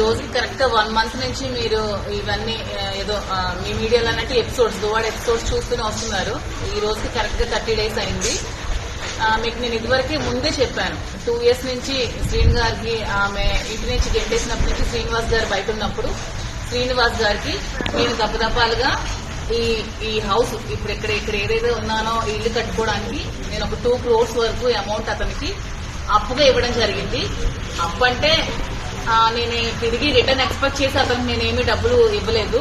రోజు correct one month నుంచి మీరు ఇవన్నీ ఏదో మీ మీడియాలో అన్నట్టు ఎపిసోడ్స్ దువాడ ఎపిసోడ్స్ చూస్తూనే వస్తున్నారు. ఈ రోజుకి కరెక్ట్గా థర్టీ డేస్ అయింది. మీకు నేను ఇదివరకే ముందే చెప్పాను. టూ ఇయర్స్ నుంచి శ్రీని గారికి ఆమె ఇంటి నుంచి గెంటేసినప్పటి నుంచి శ్రీనివాస్ గారు బయట ఉన్నప్పుడు శ్రీనివాస్ గారికి నేను దపదపాలుగా ఈ ఈ హౌస్ ఇప్పుడు ఇక్కడ ఇక్కడ ఏదైతే ఉన్నానో ఇల్లు కట్టుకోవడానికి నేను ఒక టూ క్రోర్స్ వరకు అమౌంట్ అతనికి అప్పుగా ఇవ్వడం జరిగింది. అప్పు అంటే నేను తిరిగి రిటర్న్ ఎక్స్పెక్ట్ చేసి అతనికి నేనేమి డబ్బులు ఇవ్వలేదు.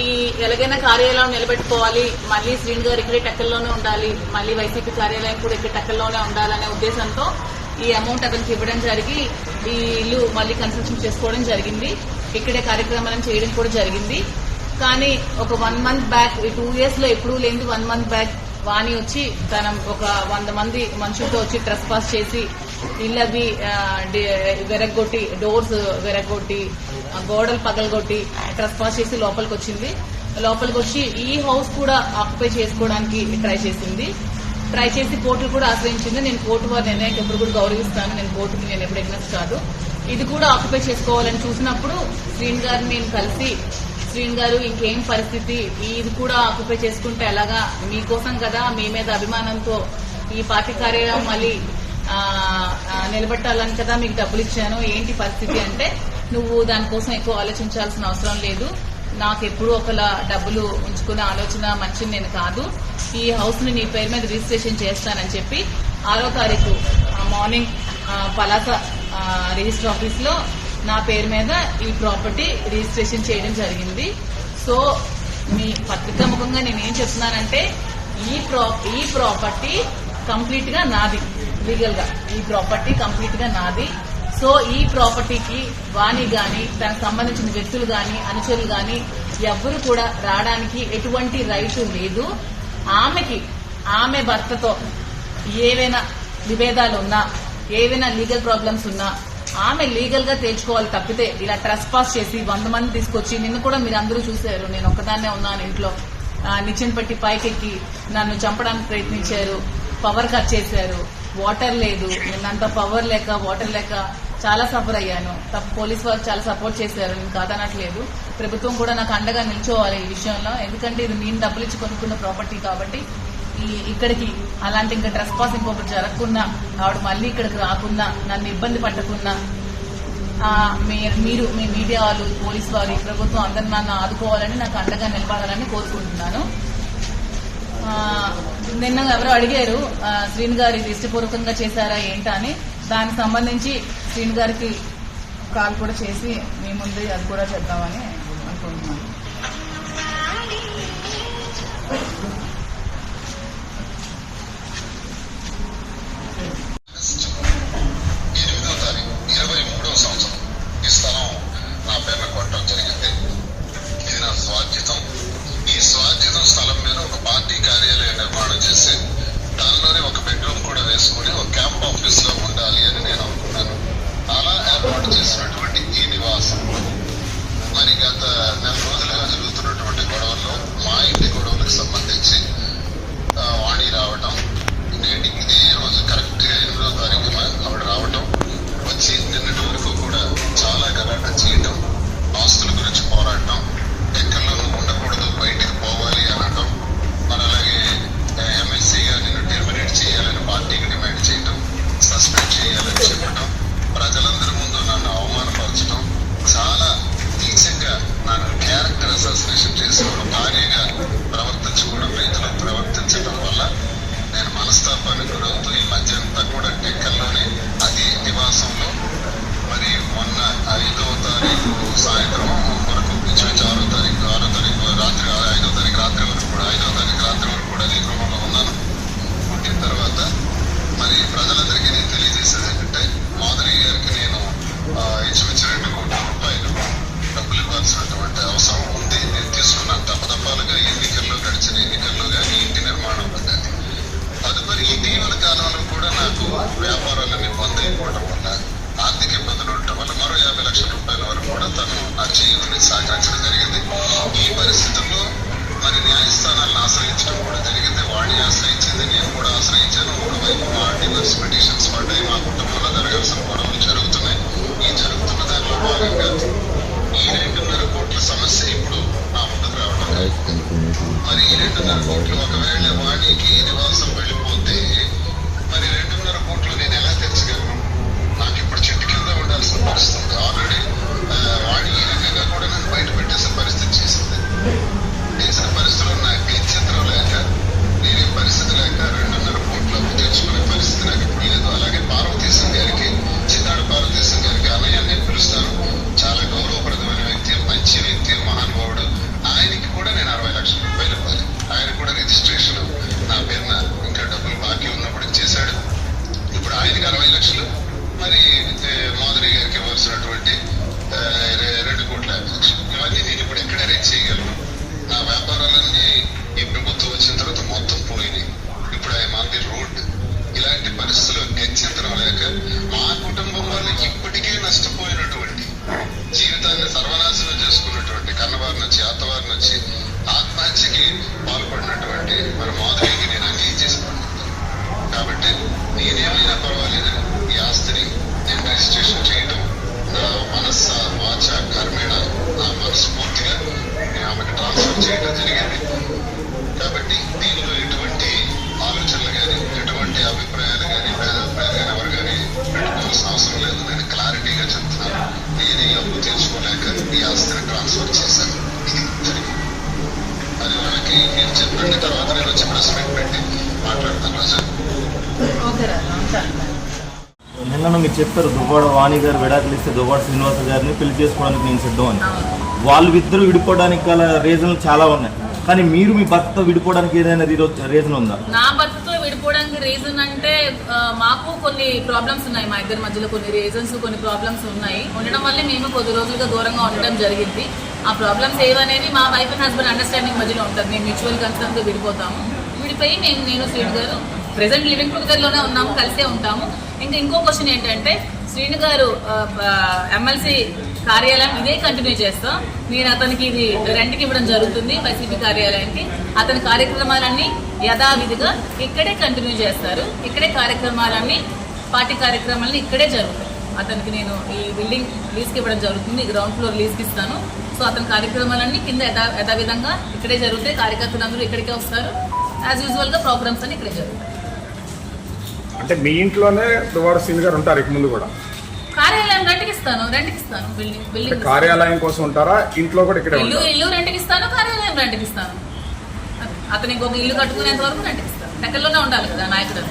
ఈ ఎలాగైనా కార్యాలయం నిలబెట్టుకోవాలి మళ్ళీ శ్రీని గారు ఇక్కడే టెక్కల్లోనే ఉండాలి మళ్ళీ వైసీపీ కార్యాలయం కూడా ఇక్కడ టెక్కల్లోనే ఉండాలనే ఉద్దేశంతో ఈ అమౌంట్ అతనికి ఇవ్వడం జరిగి ఈ ఇల్లు మళ్ళీ కన్స్ట్రక్షన్ చేసుకోవడం జరిగింది. ఇక్కడే కార్యక్రమాలను చేయడం కూడా జరిగింది. కానీ ఒక వన్ మంత్ బ్యాక్ ఈ టూ ఇయర్స్లో ఎప్పుడూ లేని వన్ మంత్ బ్యాక్ వాణి వచ్చి తన ఒక వంద మంది మనుషులతో వచ్చి ట్రెస్ పాస్ చేసి ఇళ్ళవి వెరగొట్టి డోర్స్ వెరగొట్టి గోడలు పగలగొట్టి ట్రెస్ పాస్ చేసి లోపలికి వచ్చింది లోపలికి వచ్చి ఈ హౌస్ కూడా ఆక్యుపై చేసుకోవడానికి ట్రై చేసింది. ట్రై చేసి కోర్టులు కూడా ఆశ్రయించింది. నేను కోర్టు వారి నిర్ణయానికి ఎప్పుడు కూడా గౌరవిస్తాను. నేను కోర్టుకి నేను ఎప్పుడు ఎగ్నెస్ కాదు. ఇది కూడా ఆక్యుపై చేసుకోవాలని చూసినప్పుడు శ్రీన్ గారిని నేను కలిసి శ్రీన్ గారు ఇంకేం పరిస్థితి? ఇది కూడా ఆక్యుపై చేసుకుంటే ఎలాగా? మీకోసం కదా మీ మీద అభిమానంతో ఈ పార్టీ కార్యాలయం మళ్ళీ నిలబెట్టాలని కదా మీకు డబ్బులు ఇచ్చాను. ఏంటి పరిస్థితి అంటే నువ్వు దానికోసం ఎక్కువ ఆలోచించాల్సిన అవసరం లేదు. నాకు ఎప్పుడు ఒకలా డబ్బులు ఉంచుకునే ఆలోచన మంచిది నేను కాదు. ఈ హౌస్ని నీ పేరు మీద రిజిస్ట్రేషన్ చేస్తానని చెప్పి ఆరో తారీఖు మార్నింగ్ పలాస రిజిస్టర్ ఆఫీస్లో నా పేరు మీద ఈ ప్రాపర్టీ రిజిస్ట్రేషన్ చేయడం జరిగింది. సో మీ పత్రికా ముఖంగా నేను ఏం చెప్తున్నానంటే ఈ ప్రా ఈ ప్రాపర్టీ కంప్లీట్గా నాది. లీగల్గా ఈ ప్రాపర్టీ కంప్లీట్గా నాది. సో ఈ ప్రాపర్టీకి వాణి గాని దానికి సంబంధించిన వ్యక్తులు గాని అనుచరులు గాని ఎవ్వరు కూడా రావడానికి ఎటువంటి రైటు లేదు. ఆమెకి ఆమె భర్తతో ఏవైనా విభేదాలు ఉన్నా ఏవైనా లీగల్ ప్రాబ్లమ్స్ ఉన్నా ఆమె లీగల్గా తేల్చుకోవాలి తప్పితే ఇలా ట్రస్ పాస్ చేసి వంద మంది తీసుకొచ్చి నిన్ను కూడా మీరు అందరూ చూశారు. నేను ఒక్కదాన్నే ఉన్నాను ఇంట్లో. నిచ్చెన పెట్టి పైకెక్కి నన్ను చంపడానికి ప్రయత్నించారు. పవర్ కట్ చేశారు. వాటర్ లేదు నిన్నంత పవర్ లేక వాటర్ లేక చాలా సఫర్ అయ్యాను. తప్ప పోలీస్ వారు చాలా సపోర్ట్ చేశారు నేను కాదనట్లేదు. ప్రభుత్వం కూడా నాకు అండగా నిల్చోవాలి ఈ విషయంలో. ఎందుకంటే ఇది నేను డబ్బులు ఇచ్చి కొనుక్కున్న ప్రాపర్టీ కాబట్టి ఈ ఇక్కడికి అలాంటి ఇంకా డ్రెస్ పాస్ ఇంకొకటి జరగకుండా ఆవిడ మళ్ళీ ఇక్కడికి రాకుండా నన్ను ఇబ్బంది పట్టకుండా మీరు మీ మీడియా వాళ్ళు పోలీస్ వారు ప్రభుత్వం అందరు నన్ను ఆదుకోవాలని నాకు అండగా నిలబడాలని కోరుకుంటున్నాను. నిన్న ఎవరో అడిగారు శ్రీను గారు ఇది ఇష్టపూర్వకంగా చేశారా ఏంటా అని. దానికి సంబంధించి శ్రీను గారికి కాల్ కూడా చేసి మీ ముందు అది కూడా చెప్దామని మరి Lord, He comes. నిన్న మీరు చెప్పారు దువ్వాడ వాణి గారు విడాకులు ఇస్తే దువ్వాడ శ్రీనివాస గారిని పెళ్ళి చేసుకోవడానికి నేను సిద్ధం అని. వాళ్ళు ఇద్దరు విడిపోవడానికి గల రీజన్లు చాలా ఉన్నాయి. కానీ మీరు మీ భర్త విడిపోవడానికి ఏదైనా రీజన్ ఉందా? నా భర్తతో విడిపోవడానికి రీజన్ అంటే మాకు కొన్ని ప్రాబ్లమ్స్ ఉన్నాయి. మా ఇద్దరి మధ్యలో కొన్ని రీజన్స్ కొన్ని ప్రాబ్లమ్స్ ఉన్నాయి. ఉండడం వల్ల మేము కొద్ది రోజులుగా దూరంగా ఉండడం జరిగింది. ఆ ప్రాబ్లమ్స్ ఏవనేది మా వైఫ్ అండ్ హస్బెండ్ అండర్స్టాండింగ్ మధ్యలో ఉంటుంది మేము మ్యూచువల్ కన్సర్న్తో విడిపోతాము. విడిపోయి మేము నేను శ్రీను గారు ప్రెసెంట్ లివింగ్ టుగెదర్లోనే ఉన్నాము కలిసే ఉంటాము. ఇంకా ఇంకో క్వశ్చన్ ఏంటంటే శ్రీను గారు ఎమ్మెల్సీ కార్యాలయం ఇదే కంటిన్యూ చేస్తాం. నేను అతనికి ఇది రెంట్కి ఇవ్వడం జరుగుతుంది వైసీపీ కార్యాలయానికి. అతని కార్యక్రమాలన్నీ యథావిధిగా ఇక్కడే కంటిన్యూ చేస్తారు. ఇక్కడే కార్యక్రమాలన్నీ పార్టీ కార్యక్రమాలని ఇక్కడే జరుగుతాయి. అతనికి నేను ఈ బిల్డింగ్ లీజ్కి ఇవ్వడం జరుగుతుంది గ్రౌండ్ ఫ్లోర్ లీజ్కి ఇస్తాను. సో అతని కార్యక్రమాలన్నీ కింద యథా యథావిధంగా ఇక్కడే జరుగుతాయి. కార్యకర్తలందరూ ఇక్కడికే వస్తారు. యాజ్ యూజువల్గా ప్రోగ్రామ్స్ అన్ని ఇక్కడే జరుగుతాయి. అంటే మీ ఇంట్లోనే దువాడ శ్రీని గారు ఉంటారు ఇక ముందు కూడా? కార్యాలయం రెంట్కి ఇస్తాను రెంట్కి ఇస్తాను. బిల్డింగ్ బిల్డింగ్ కార్యాలయం కోసం ఉంటారా? ఇంట్లో కూడా ఇక్కడే ఇల్లు ఉంటారు? ఇల్లు రెంట్కి ఇస్తాను కార్యాలయం రెంట్కి ఇస్తాను. అతను ఇంకొక ఇల్లు కట్టుకునేంత వరకు రెంట్కి ఇస్తాను. దగ్గరలోనే ఉండాలి కదా నాయకుడు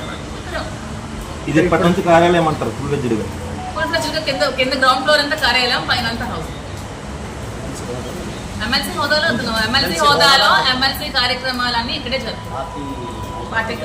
ఇది ఎప్పటి నుంచి కార్యాలయం అంటారు? ఫుల్ వెజ్డ్గా ఫుల్ కింద కింద గ్రౌండ్ ఫ్లోర్ అంతా కార్యాలయం పైన అంతా హౌస్ ఎమ్మెల్సీ హోదాలో ఎమ్మెల్సీ హోదాలో ఎమ్మెల్సీ కార్యక్రమాలన్నీ ఇక్కడే జరుగుతాయి పార్టీ.